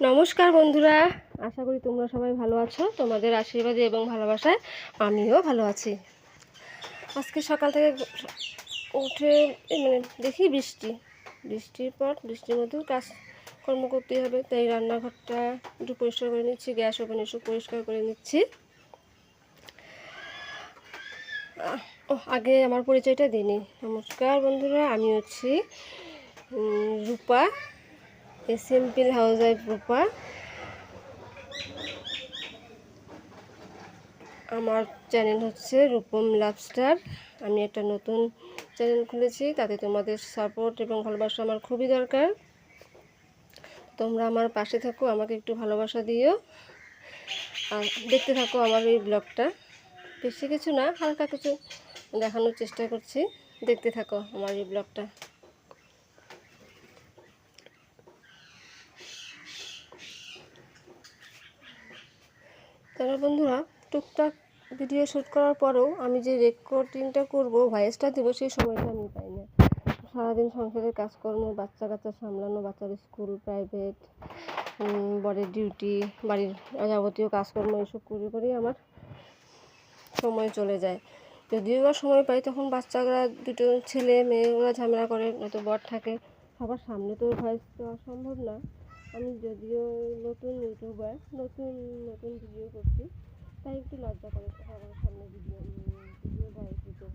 নমস্কার বন্ধুরা, আশা করি তোমরা সবাই ভালো আছো, তোমাদের আশীর্বাদে এবং ভালোবাসায় আমিও ভালো আছি। আজকে সকাল থেকে উঠে মানে দেখি বৃষ্টি। বৃষ্টির পর, বৃষ্টির মধ্যেও কাজ কর্ম করতেই হবে, তাই রান্নাঘরটা একটু পরিষ্কার করে নিচ্ছি, গ্যাস ওভেন এসব পরিষ্কার করে নিচ্ছি। ও আগে আমার পরিচয়টা দিইনি নমস্কার বন্ধুরা, আমি হচ্ছি Rupa. A simple housewife Rupa. আমার চ্যানেল হচ্ছে রূপম লাভস্টার আমি একটা নতুন চ্যানেল খুলেছি, তাতে তোমাদের সাপোর্ট এবং ভালোবাসা আমার খুবই দরকার। তোমরা আমার পাশে থাকো, আমাকে একটু ভালোবাসা দিও। আর দেখতে থাকো আমার এই ব্লগটা বেশি কিছু না, হালকা কিছু দেখানোর চেষ্টা করছি। দেখতে থাকো আমার এই ব্লগটা তারা বন্ধুরা, টুকটাক ভিডিও শ্যুট করার পরেও আমি যে রেকর্ডিংটা করব ভয়েসটা দেবো, সেই সময়টা আমি পাই না। সারাদিন সংসারের কাজকর্ম, বাচ্চা কাচ্চা সামলানো, বাচ্চার স্কুল প্রাইভেট বরের ডিউটি বাড়ির যাবতীয় কাজকর্ম, এসব করে করেই আমার সময় চলে যায়। যদিও বা সময় পাই, তখন বাচ্চারা দুটো ছেলে, মেয়ে, ওরা ঝামেলা করে, নয়তো বর থাকে। সবার সামনে তো ভয়েস দেওয়া সম্ভব না। আমি যদিও নতুন ইউটিউবার নতুন নতুন ভিডিও করছি, তাই একটু লজ্জা করে সবার সামনে ভিডিও ভিডিও ভয়েস দিতে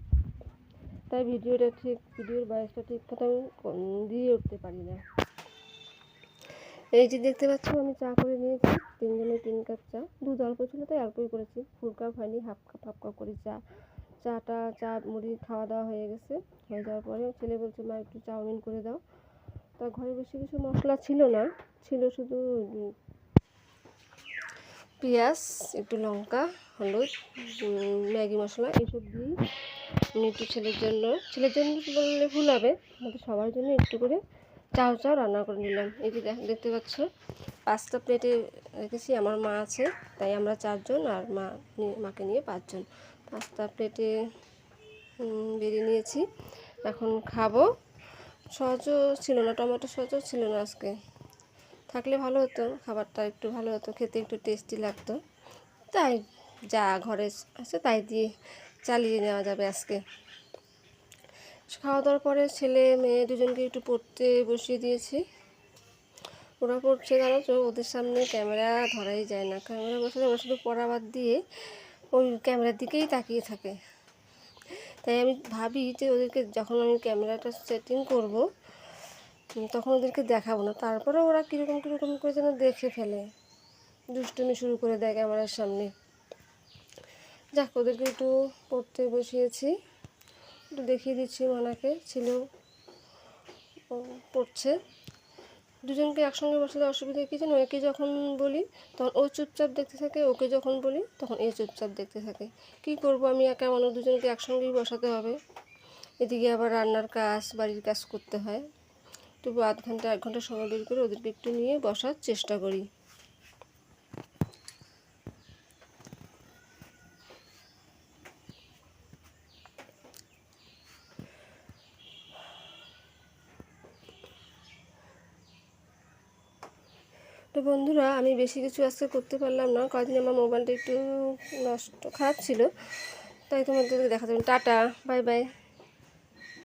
তাই ভিডিওটা ঠিক ভিডিওর ভয়েসটা ঠিক মতো আমি দিয়ে উঠতে পারি না। এই যে দেখতে পাচ্ছ, আমি চা করে নিয়েছি, তিনজনে তিন কাপ চা, দুধ অল্প ছিল তাই অল্পই করেছি, ফুল কাপ হয়নি হাফ কাপ হাফ কাপ করে চা। চাটা, চা মুড়ি খাওয়া দাওয়া হয়ে গেছে, হয়ে যাওয়ার পরে ছেলে বলছে, মা, একটু চাউমিন করে দাও। তা ঘরে বেশি কিছু মশলা ছিল না, ছিল শুধু পেঁয়াজ, একটু লঙ্কা, হলুদ ম্যাগি মশলা এইসব আমি একটু ছেলের জন্য ছেলের জন্য বললে ভুল হবে, আমাদের সবার জন্য একটু করে চাও চাও রান্না করে নিলাম। এই যে দেখ- দেখতে পাচ্ছ, পাঁচটা প্লেটে রেখেছি, আমার মা আছে, তাই আমরা চারজন আর মা মাকে নিয়ে পাঁচজন। পাঁচটা প্লেটে বেরিয়ে নিয়েছি, এখন খাব। সহজও ছিল না, টমেটো সহজও ছিল না আজকে। থাকলে ভালো হতো, খাবারটা একটু ভালো হতো, খেতে একটু টেস্টি লাগতো। তাই যা ঘরে আছে তাই দিয়ে চালিয়ে নেওয়া যাবে আজকে। খাওয়া দাওয়ার পরে ছেলে, মেয়ে দুজনকে একটু পড়তে বসিয়ে দিয়েছি। ওরা পড়ছে জানো তো ওদের সামনে ক্যামেরা ধরাই যায় না। ক্যামেরা বসালে ওরা শুধু পড়া বাদ দিয়ে ওই ক্যামেরার দিকেই তাকিয়ে থাকে। তাই আমি ভাবি যে ওদেরকে যখন আমি ক্যামেরাটা সেটিং করব তখন ওদেরকে দেখাবো না। তারপরে ওরা কীরকম কীরকম করে যেন দেখে ফেলে। দুষ্টুমি শুরু করে দেয় ক্যামেরার সামনে। যাক, ওদেরকে একটু পড়তে বসিয়েছি। একটু দেখিয়ে দিচ্ছি ওনাকে ছিল পড়ছে। দুজনকে একসঙ্গে বসলে অসুবিধা কী জানো? একে যখন বলি, তখন ও চুপচাপ দেখতে থাকে, ওকে যখন বলি, তখন এ চুপচাপ দেখতে থাকে। কি করব আমি একা? মানুষ দুজনকে একসঙ্গেই বসাতে হবে। এদিকে আবার রান্নার কাজ, বাড়ির কাজ করতে হয়। তবু আধ ঘণ্টা, এক ঘণ্টা সময় বের করে ওদেরকে একটু নিয়ে বসার চেষ্টা করি। বন্ধুরা, আমি বেশি কিছু আজকে করতে পারলাম না। কদিন আমার মোবাইলটা একটু নষ্ট, খারাপ ছিল। তাই তোমাদেরকে দেখাতে যাবে টাটা, বাই বাই।